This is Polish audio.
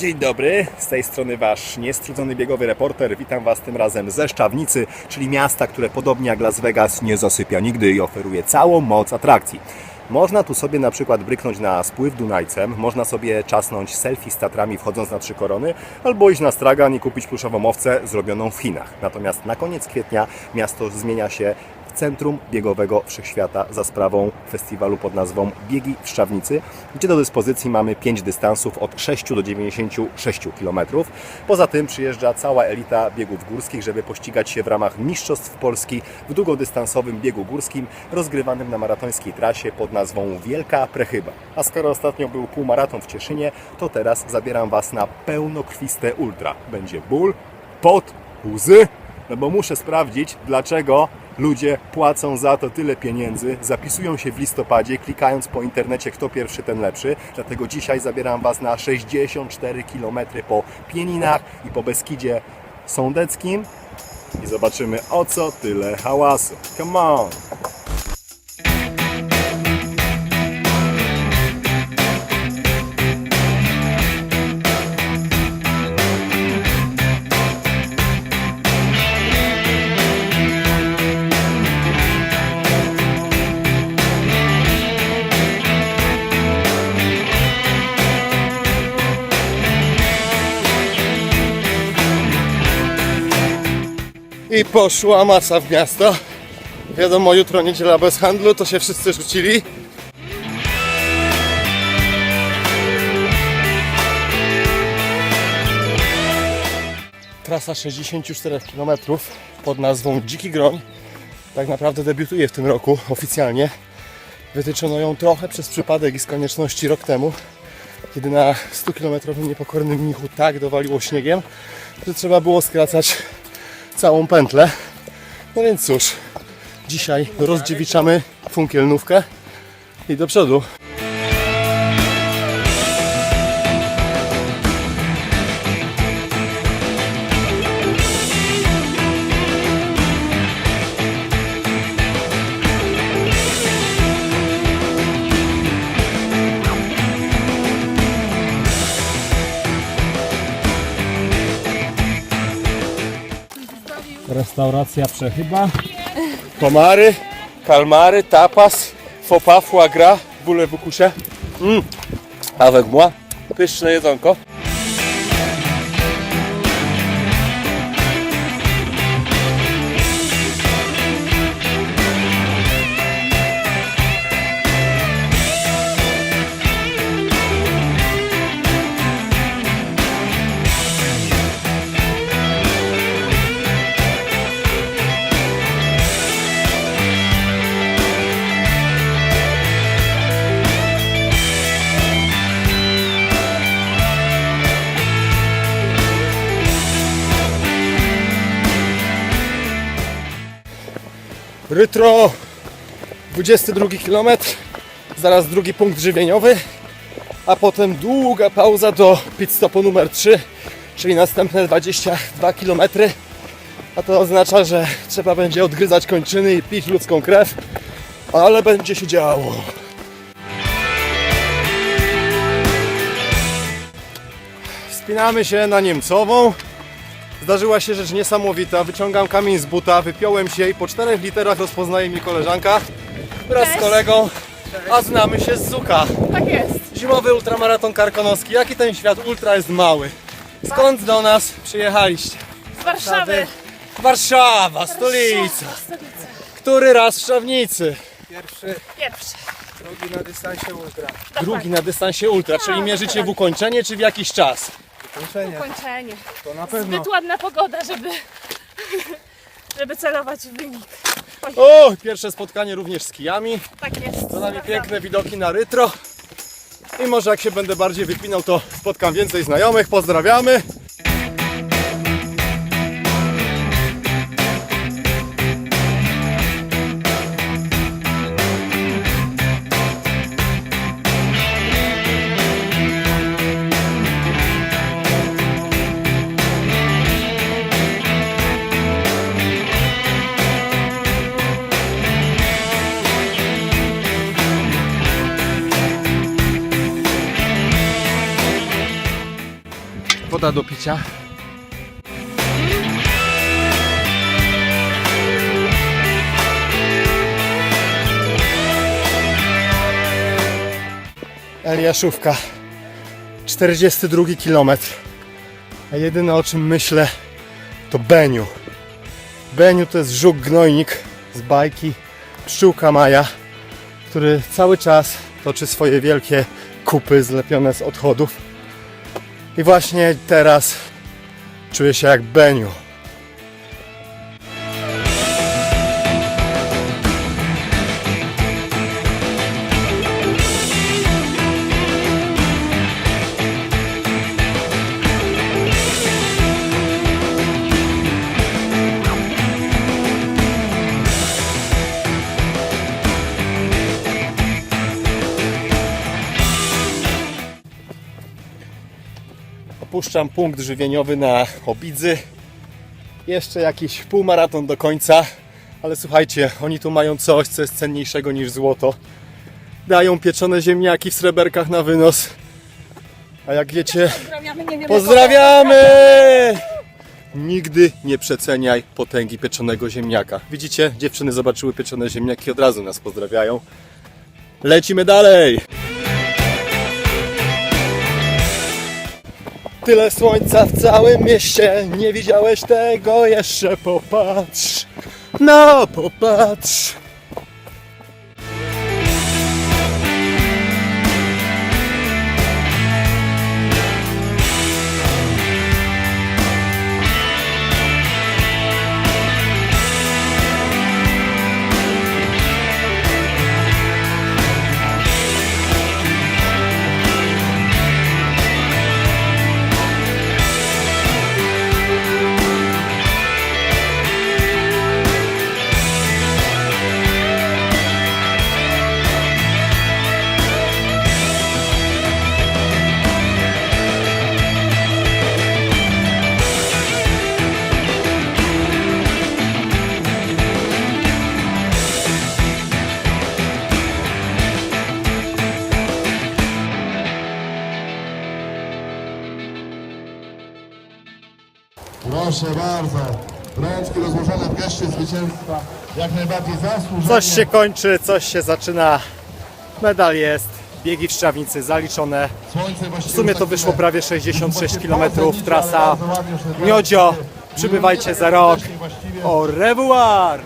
Dzień dobry, z tej strony Wasz niestrudzony biegowy reporter. Witam Was tym razem ze Szczawnicy, czyli miasta, które podobnie jak Las Vegas nie zasypia nigdy i oferuje całą moc atrakcji. Można tu sobie na przykład bryknąć na spływ Dunajcem, można sobie czasnąć selfie z Tatrami wchodząc na Trzy Korony, albo iść na stragan i kupić pluszową owcę zrobioną w Chinach. Natomiast na koniec kwietnia miasto zmienia się centrum biegowego wszechświata za sprawą festiwalu pod nazwą Biegi w Szczawnicy, gdzie do dyspozycji mamy 5 dystansów od 6 do 96 km. Poza tym przyjeżdża cała elita biegów górskich, żeby pościgać się w ramach Mistrzostw Polski w długodystansowym biegu górskim rozgrywanym na maratońskiej trasie pod nazwą Wielka Prechyba. A skoro ostatnio był półmaraton w Cieszynie, to teraz zabieram Was na pełnokrwiste ultra. Będzie ból, pot, łzy, no bo muszę sprawdzić, dlaczego ludzie płacą za to tyle pieniędzy, zapisują się w listopadzie, klikając po internecie, kto pierwszy, ten lepszy. Dlatego dzisiaj zabieram Was na 64 km po Pieninach i po Beskidzie Sądeckim i zobaczymy o co tyle hałasu. Come on! I poszła masa w miasto. Wiadomo, jutro niedziela bez handlu, to się wszyscy rzucili. Trasa 64 km pod nazwą Dziki Groń tak naprawdę debiutuje w tym roku oficjalnie. Wytyczono ją trochę przez przypadek i z konieczności rok temu, kiedy na 100-kilometrowym niepokornym mnichu tak dowaliło śniegiem, że trzeba było skracać całą pętlę. No więc cóż, dzisiaj rozdziewiczamy funkielnówkę i do przodu. Restauracja Przechyba. Komary, kalmary, tapas, fopa, foie gras, bóle w ukusie. Mm. Avec moi. Pyszne jedzonko. Rytro, 22 km, zaraz drugi punkt żywieniowy, a potem długa pauza do pit stopu numer 3, czyli następne 22 km. A to oznacza, że trzeba będzie odgryzać kończyny i pić ludzką krew, ale będzie się działo. Wspinamy się na Niemcową. Zdarzyła się rzecz niesamowita. Wyciągam kamień z buta, wypiąłem się i po czterech literach rozpoznaje mnie koleżanka wraz z Cześć. kolegą, a znamy się z Zuka. Tak jest. Zimowy ultramaraton karkonoski. Jaki ten świat ultra jest mały. Skąd do nas przyjechaliście? Z Warszawy. Warszawa, stolica. Stolica. Który raz w Szawnicy? Pierwszy, Pierwszy. drugi na dystansie ultra. Drugi na dystansie ultra, czyli mierzycie w ukończenie czy w jakiś czas? Kończenie, Kończenie. to na pewno. Zbyt ładna pogoda, żeby, żeby celować w wynik. Oj, O, pierwsze spotkanie również z kijami. tak jest. Za nami piękne widoki na Rytro. I może jak się będę bardziej wypinał, to spotkam więcej znajomych. Pozdrawiamy. Woda do picia. Eliaszówka. 42 km. A jedyne o czym myślę to Beniu. Beniu to jest żuk gnojnik z bajki Pszczółka Maja, który cały czas toczy swoje wielkie kupy zlepione z odchodów. I właśnie teraz czuję się jak Beniu. Opuszczam punkt żywieniowy na Obidzy. Jeszcze jakiś półmaraton do końca, ale słuchajcie, oni tu mają coś, co jest cenniejszego niż złoto. Dają pieczone ziemniaki w sreberkach na wynos. A jak wiecie, Pozdrawiamy, pozdrawiamy! Nigdy nie przeceniaj potęgi pieczonego ziemniaka. Widzicie, dziewczyny zobaczyły pieczone ziemniaki, od razu nas pozdrawiają. Lecimy dalej! Tyle słońca w całym mieście, nie widziałeś tego jeszcze, popatrz. No, popatrz. Proszę bardzo. Rączki rozłożone w geście zwycięstwa. Jak najbardziej zasłużone. Coś się kończy, coś się zaczyna. Medal jest, biegi w Szczawnicy zaliczone. W sumie to wyszło prawie 66 km trasa. Miodzio, przybywajcie za rok. Au revoir!